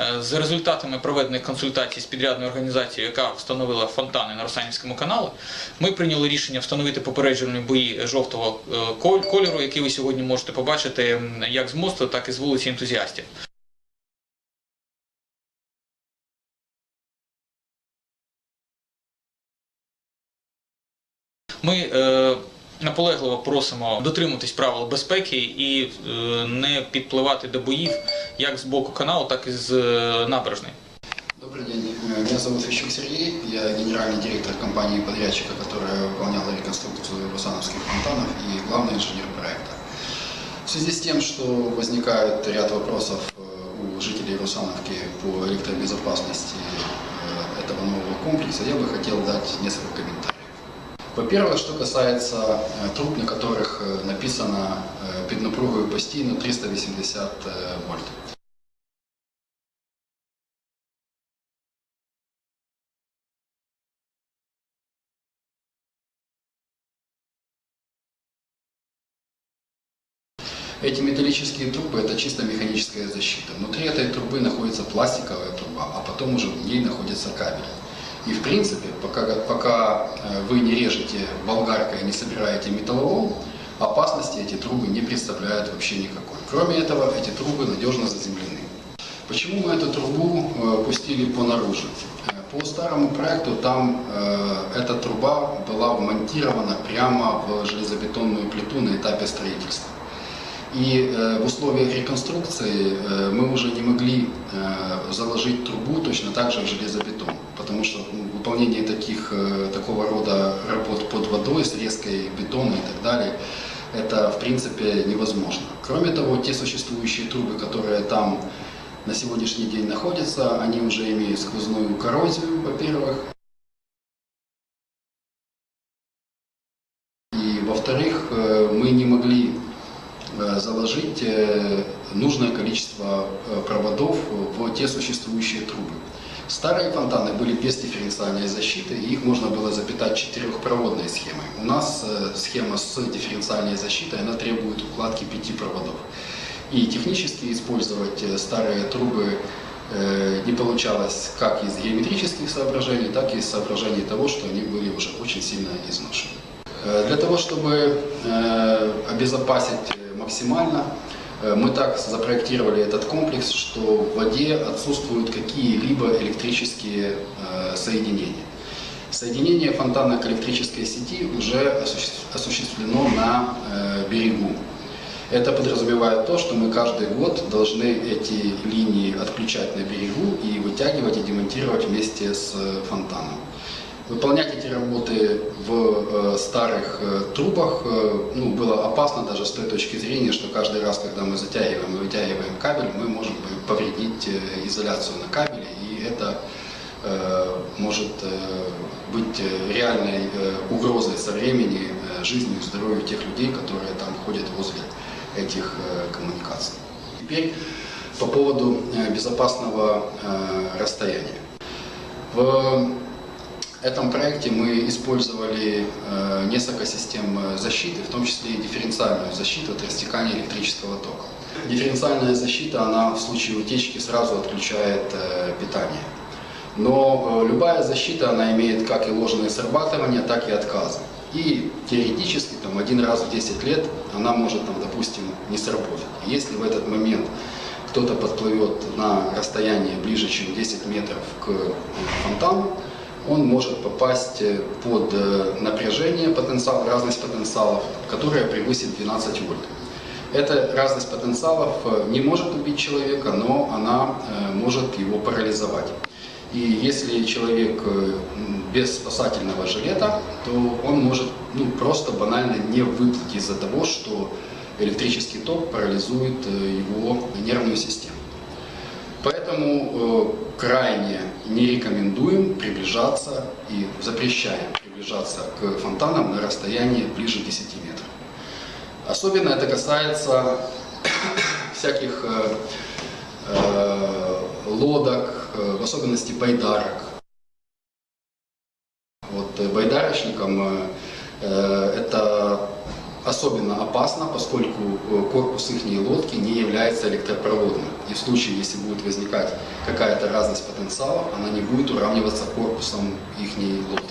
Е, За результатами проведених консультацій з підрядною організацією, яка встановила фонтани на Росанівському каналі, ми прийняли рішення встановити попереджувальні бої жовтого е, кольору, які ви сьогодні можете побачити як з мосту, так і з вулиці ентузіастів. Ми е, наполегливо просимо дотримуватись правил безпеки і е, не підпливати до боїв як з боку каналу, так і з е, набережної. Добрый день, Э, меня зовут Фищук Сергей, я генеральный директор компании-подрядчика, которая выполняла реконструкцию Русановских фонтанов и главный инженер проекта. В связи с тем, что возникает ряд вопросов э, у жителей Русановки по электробезопасности э, этого нового комплекса, я бы хотел дать несколько комментариев. Во-первых, что касается э, труб, на которых э, написано під напругою постійно 380 э, вольт. Эти металлические трубы – это чисто механическая защита. Внутри этой трубы находится пластиковая труба, а потом уже в ней находится кабель. И в принципе, пока, пока э, вы не режете болгаркой и не собираете металлолом, опасности эти трубы не представляют вообще никакой. Кроме этого, эти трубы надежно заземлены. Почему мы эту трубу э, пустили по наружу? Э, По старому проекту там э, эта труба была вмонтирована прямо в железобетонную плиту на этапе строительства. И э, в условиях реконструкции э, мы уже не могли э, заложить трубу точно так же в железобетон, потому что выполнение таких, э, такого рода работ под водой, с резкой бетона и так далее, это в принципе невозможно. Кроме того, те существующие трубы, которые там на сегодняшний день находятся, они уже имеют сквозную коррозию, во-первых, И, во-вторых, э, мы не могли э, заложить нужное количество проводов в те существующие трубы. Старые фонтаны были без дифференциальной защиты, и их можно было запитать четырехпроводной схемой. У нас э, схема с дифференциальной защитой, она требует укладки пяти проводов. И технически использовать э, старые трубы э, не получалось как из геометрических соображений, так и из соображений того, что они были уже очень сильно изношены. Для того, чтобы обезопасить максимально, мы так запроектировали этот комплекс, что в воде отсутствуют какие-либо электрические э, соединения. Соединение фонтана к электрической сети уже осуществ- осуществлено на э, берегу. Это подразумевает то, что мы каждый год должны эти линии отключать на берегу и вытягивать и демонтировать вместе с э, фонтаном. Выполнять эти работы в э, старых э, трубах э, ну, было опасно даже с той точки зрения, что каждый раз, когда мы затягиваем и вытягиваем кабель, мы можем повредить э, изоляцию на кабеле, и это э, может э, быть э, реальной э, угрозой со времени э, жизни и здоровью тех людей, которые там ходят возле этих э, коммуникаций. Теперь по поводу э, безопасного э, расстояния. В этом проекте мы использовали э, несколько систем э, защиты, в том числе и дифференциальную защиту от растекания электрического тока. Дифференциальная защита, она в случае утечки сразу отключает э, питание. Но любая защита, она имеет как и ложное срабатывание, так и отказы. И теоретически там, один раз в 10 лет она может, там, допустим, не сработать. Если в этот момент кто-то подплывет на расстояние ближе, чем 10 метров к фонтану, он может попасть э, под э, напряжение, потенциал, разность потенциалов, которая превысит 12 вольт. Эта разность потенциалов э, не может убить человека, но она может его парализовать. И если человек без спасательного жилета, то он может ну, просто банально не выплыть из-за того, что электрический ток парализует его нервную систему. Поэтому э, крайне не рекомендуем приближаться и запрещаем приближаться к фонтанам на расстоянии ближе 10 метров. Особенно это касается всяких э, э, лодок, э, в особенности байдарок. Вот э, байдарочникам э, э, это особенно опасно. поскольку э, корпус их лодки не является электропроводным. И в случае, если будет возникать какая-то разность потенциала, она не будет уравниваться корпусом их лодки.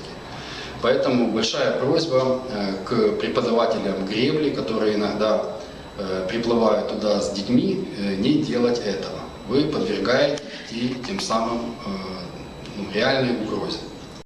Поэтому большая просьба э, к преподавателям гребли, которые иногда э, приплывают туда с детьми, не делать этого. Вы подвергаете детей тем самым ну, реальной угрозе.